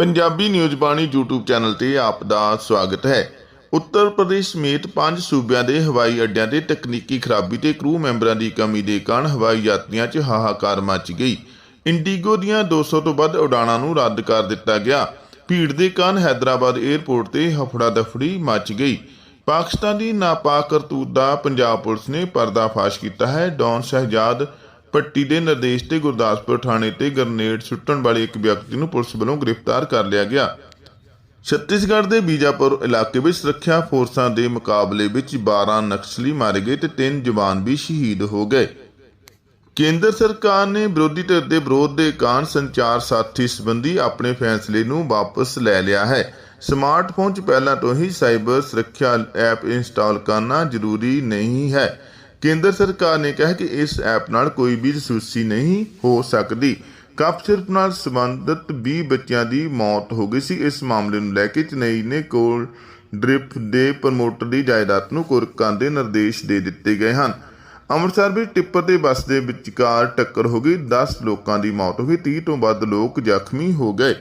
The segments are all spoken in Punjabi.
Punjabi news Bani YouTube channel ਤੇ ਆਪ ਦਾ ਸਵਾਗਤ ਹੈ। ਉੱਤਰ ਪ੍ਰਦੇਸ਼ ਸਮੇਤ ਪੰਜ ਸੂਬਿਆਂ ਦੇ ਹਵਾਈ ਅੱਡਿਆਂ ਤੇ ਤਕਨੀਕੀ ਖਰਾਬੀ ਤੇ ਕਰੂ ਮੈਂਬਰਾਂ ਦੀ ਕਮੀ ਦੇ ਕਾਰਨ ਹਵਾਈ ਯਾਤਰੀਆਂ 'ਚ ਹਾਹਾਕਾਰ ਮਚ ਗਈ। ਇੰਡੀਗੋ ਦੀਆਂ 200 ਤੋਂ ਵੱਧ ਉਡਾਣਾਂ ਨੂੰ ਰੱਦ ਕਰ ਦਿੱਤਾ ਗਿਆ। ਭੀੜ ਦੇ ਕਾਰਨ ਹైదరాబాద్ 에ਅਰਪੋਰਟ ਤੇ ਹਫੜਾ ਦਫੜੀ ਮਚ ਗਈ। ਪਾਕਿਸਤਾਨ ਦੀ ਨਾਪਾਕ ਕਰਤੂਤ ਦਾ ਪੰਜਾਬ ਪੁਲਿਸ ਨੇ ਪਰਦਾਫਾਸ਼ ਕੀਤਾ ਹੈ। ਡੌਨ ਸ਼ਹਿਜਾਦ ਪੱਟੀ ਦੇ ਨਿਰਦੇਸ਼ ਤੇ ਗੁਰਦਾਸਪੁਰ ਥਾਣੇ ਤੇ ਗ੍ਰਨੇਡ ਸੁੱਟਣ ਵਾਲੇ ਇੱਕ ਵਿਅਕਤੀ ਨੂੰ ਪੁਲਿਸ ਵੱਲੋਂ ਗ੍ਰਿਫਤਾਰ ਕਰ ਲਿਆ ਗਿਆ। ਛੱਤੀਸਗੜ੍ਹ ਦੇ ਬੀਜਾਪੁਰ ਇਲਾਕੇ ਵਿੱਚ ਸੁਰੱਖਿਆ ਫੋਰਸਾਂ ਦੇ ਮੁਕਾਬਲੇ ਵਿੱਚ 12 ਨਕਸਲੀ ਮਾਰੇ ਗਏ ਤੇ 3 ਜਵਾਨ ਵੀ ਸ਼ਹੀਦ ਹੋ ਗਏ। ਕੇਂਦਰ ਸਰਕਾਰ ਨੇ ਵਿਰੋਧੀ ਧਿਰ ਦੇ ਵਿਰੋਧ ਦੇ ਕਾਰਨ ਸੰਚਾਰ ਸਾਥੀ ਸੰਬੰਧੀ ਆਪਣੇ ਫੈਸਲੇ ਨੂੰ ਵਾਪਸ ਲੈ ਲਿਆ ਹੈ। ਸਮਾਰਟਫੋਨ 'ਚ ਪਹਿਲਾਂ ਤੋਂ ਹੀ ਸਾਈਬਰ ਸੁਰੱਖਿਆ ਐਪ ਇੰਸਟਾਲ ਕਰਨਾ ਜ਼ਰੂਰੀ ਨਹੀਂ ਹੈ। ਕੇਂਦਰ ਸਰਕਾਰ ਨੇ ਕਿਹਾ ਕਿ ਇਸ ਐਪ ਨਾਲ ਕੋਈ ਵੀ ਜਸੂਸੀ ਨਹੀਂ ਹੋ ਸਕਦੀ। ਕੱਪ ਸਿਰਪ ਨਾਲ ਸੰਬੰਧਿਤ 20 ਬੱਚਿਆਂ ਦੀ ਮੌਤ ਹੋ ਗਈ ਸੀ। ਇਸ ਮਾਮਲੇ ਨੂੰ ਲੈ ਕੇ ਚੇਨਈ ਨੇ ਕੋਲ ਡ੍ਰਿਪ ਦੇ ਪ੍ਰਮੋਟਰ ਦੀ ਜਾਇਦਾਦ ਨੂੰ ਕੁਰਕਾਂ ਦੇ ਨਿਰਦੇਸ਼ ਦੇ ਦਿੱਤੇ ਗਏ ਹਨ। ਅੰਮ੍ਰਿਤਸਰ ਵਿੱਚ ਟਿੱਪਰ ਤੇ ਬੱਸ ਦੇ ਵਿਚਕਾਰ ਟੱਕਰ ਹੋ ਗਈ। 10 ਲੋਕਾਂ ਦੀ ਮੌਤ ਹੋ ਗਈ। 30 ਤੋਂ ਵੱਧ ਲੋਕ ਜ਼ਖਮੀ ਹੋ ਗਏ।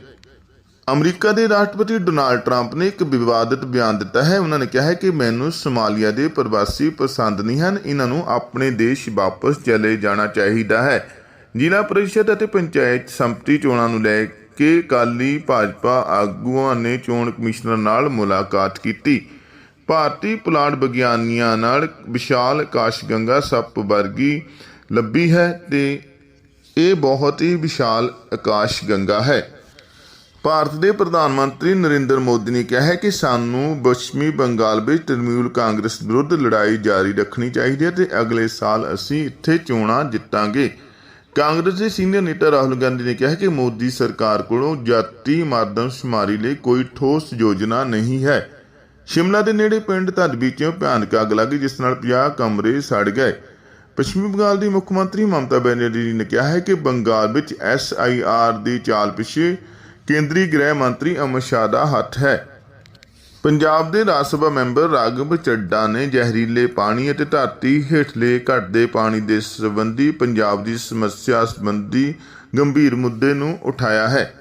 ਅਮਰੀਕਾ ਦੇ ਰਾਸ਼ਟਰਪਤੀ ਡੋਨਾਲਡ ਟਰੰਪ ਨੇ ਇੱਕ ਵਿਵਾਦਿਤ ਬਿਆਨ ਦਿੱਤਾ ਹੈ। ਉਹਨਾਂ ਨੇ ਕਿਹਾ ਹੈ ਕਿ ਮੈਨੂੰ ਸੋਮਾਲੀਆ ਦੇ ਪ੍ਰਵਾਸੀ ਪਸੰਦ ਨਹੀਂ ਹਨ। ਇਹਨਾਂ ਨੂੰ ਆਪਣੇ ਦੇਸ਼ ਵਾਪਸ ਚਲੇ ਜਾਣਾ ਚਾਹੀਦਾ ਹੈ। ਜ਼ਿਲ੍ਹਾ ਪਰਿਸ਼ਦ ਅਤੇ ਪੰਚਾਇਤ ਸੰਮਤੀ ਚੋਣਾਂ ਨੂੰ ਲੈ ਕੇ ਕਾਲੀ ਭਾਜਪਾ ਆਗੂਆਂ ਨੇ ਚੋਣ ਕਮਿਸ਼ਨਰ ਨਾਲ ਮੁਲਾਕਾਤ ਕੀਤੀ। ਭਾਰਤੀ ਪੁਲਾੜ ਵਿਗਿਆਨੀਆਂ ਨਾਲ ਵਿਸ਼ਾਲ ਆਕਾਸ਼ ਗੰਗਾ ਸੱਪ ਵਰਗੀ ਲੱਭੀ ਹੈ ਤੇ ਇਹ ਬਹੁਤ ਹੀ ਵਿਸ਼ਾਲ ਆਕਾਸ਼ ਗੰਗਾ ਹੈ। ਭਾਰਤ ਦੇ ਪ੍ਰਧਾਨ ਮੰਤਰੀ ਨਰਿੰਦਰ ਮੋਦੀ ਨੇ ਕਿਹਾ ਹੈ ਕਿ ਸਾਨੂੰ ਪੱਛਮੀ ਬੰਗਾਲ ਵਿੱਚ ਤ੍ਰਿਣਮੂਲ ਕਾਂਗਰਸ ਵਿਰੁੱਧ ਲੜਾਈ ਜਾਰੀ ਰੱਖਣੀ ਚਾਹੀਦੀ ਹੈ ਤੇ ਅਗਲੇ ਸਾਲ ਅਸੀਂ ਇੱਥੇ ਚੋਣਾਂ ਜਿੱਤਾਂਗੇ। ਕਾਂਗਰਸ ਦੇ ਸੀਨੀਅਰ ਨੇਤਾ ਰਾਹੁਲ ਗਾਂਧੀ ਨੇ ਕਿਹਾ ਕਿ ਮੋਦੀ ਸਰਕਾਰ ਕੋਲੋਂ ਜਾਤੀ ਮਰਦਮਸ਼ੁਮਾਰੀ ਲਈ ਕੋਈ ਠੋਸ ਯੋਜਨਾ ਨਹੀਂ ਹੈ। ਸ਼ਿਮਲਾ ਦੇ ਨੇੜੇ ਪਿੰਡ ਧਰਬੀ ਚੋਂ ਭਿਆਨਕ ਅੱਗ ਲੱਗੀ ਜਿਸ ਨਾਲ 50 ਕਮਰੇ ਸੜ ਗਏ। ਪੱਛਮੀ ਬੰਗਾਲ ਦੀ ਮੁੱਖ ਮੰਤਰੀ ਮਮਤਾ ਬੈਨਰਜੀ ਨੇ ਕਿਹਾ ਹੈ ਕਿ ਬੰਗਾਲ ਵਿੱਚ ਐਸਆਈਆਰ ਦੀ ਚਾਲ ਪਿੱਛੇ ਕੇਂਦਰੀ ਗ੍ਰਹਿ ਮੰਤਰੀ ਅਮਿਤ ਸ਼ਾਹ ਦਾ ਹੱਥ ਹੈ। ਪੰਜਾਬ ਦੇ ਰਾਜ ਸਭਾ ਮੈਂਬਰ ਰਾਘਵ ਚੱਡਾ ਨੇ ਜ਼ਹਿਰੀਲੇ ਪਾਣੀ ਅਤੇ ਧਰਤੀ ਹੇਠਲੇ ਘਟਦੇ ਪਾਣੀ ਦੇ ਸੰਬੰਧੀ ਪੰਜਾਬ ਦੀ ਸਮੱਸਿਆ ਸੰਬੰਧੀ ਗੰਭੀਰ ਮੁੱਦੇ ਨੂੰ ਉਠਾਇਆ ਹੈ।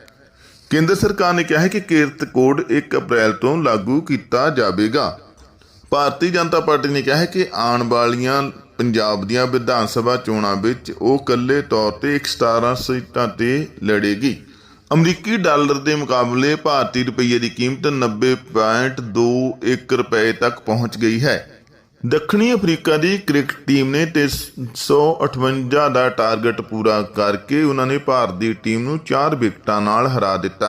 ਕੇਂਦਰ ਸਰਕਾਰ ਨੇ ਕਿਹਾ ਹੈ ਕਿ ਕਿਰਤ ਕੋਡ 1 ਅਪ੍ਰੈਲ ਤੋਂ ਲਾਗੂ ਕੀਤਾ ਜਾਵੇਗਾ। ਭਾਰਤੀ ਜਨਤਾ ਪਾਰਟੀ ਨੇ ਕਿਹਾ ਹੈ ਕਿ ਆਉਣ ਵਾਲੀਆਂ ਪੰਜਾਬ ਦੀਆਂ ਵਿਧਾਨ ਸਭਾ ਚੋਣਾਂ ਵਿੱਚ ਉਹ ਇਕੱਲੇ ਤੌਰ ਤੇ 117 ਸੀਟਾਂ ਤੇ ਲੜੇਗੀ। ਅਮਰੀਕੀ ਡਾਲਰ ਦੇ ਮੁਕਾਬਲੇ ਭਾਰਤੀ ਰੁਪਈਏ ਦੀ ਕੀਮਤ 90.21 ਰੁਪਏ ਤੱਕ ਪਹੁੰਚ ਗਈ ਹੈ। ਦੱਖਣੀ ਅਫਰੀਕਾ ਦੀ ਕ੍ਰਿਕਟ ਟੀਮ ਨੇ 358 ਦਾ ਟਾਰਗੇਟ ਪੂਰਾ ਕਰਕੇ ਉਹਨਾਂ ਨੇ ਭਾਰਤ ਦੀ ਟੀਮ ਨੂੰ 4 ਵਿਕਟਾਂ ਨਾਲ ਹਰਾ ਦਿੱਤਾ।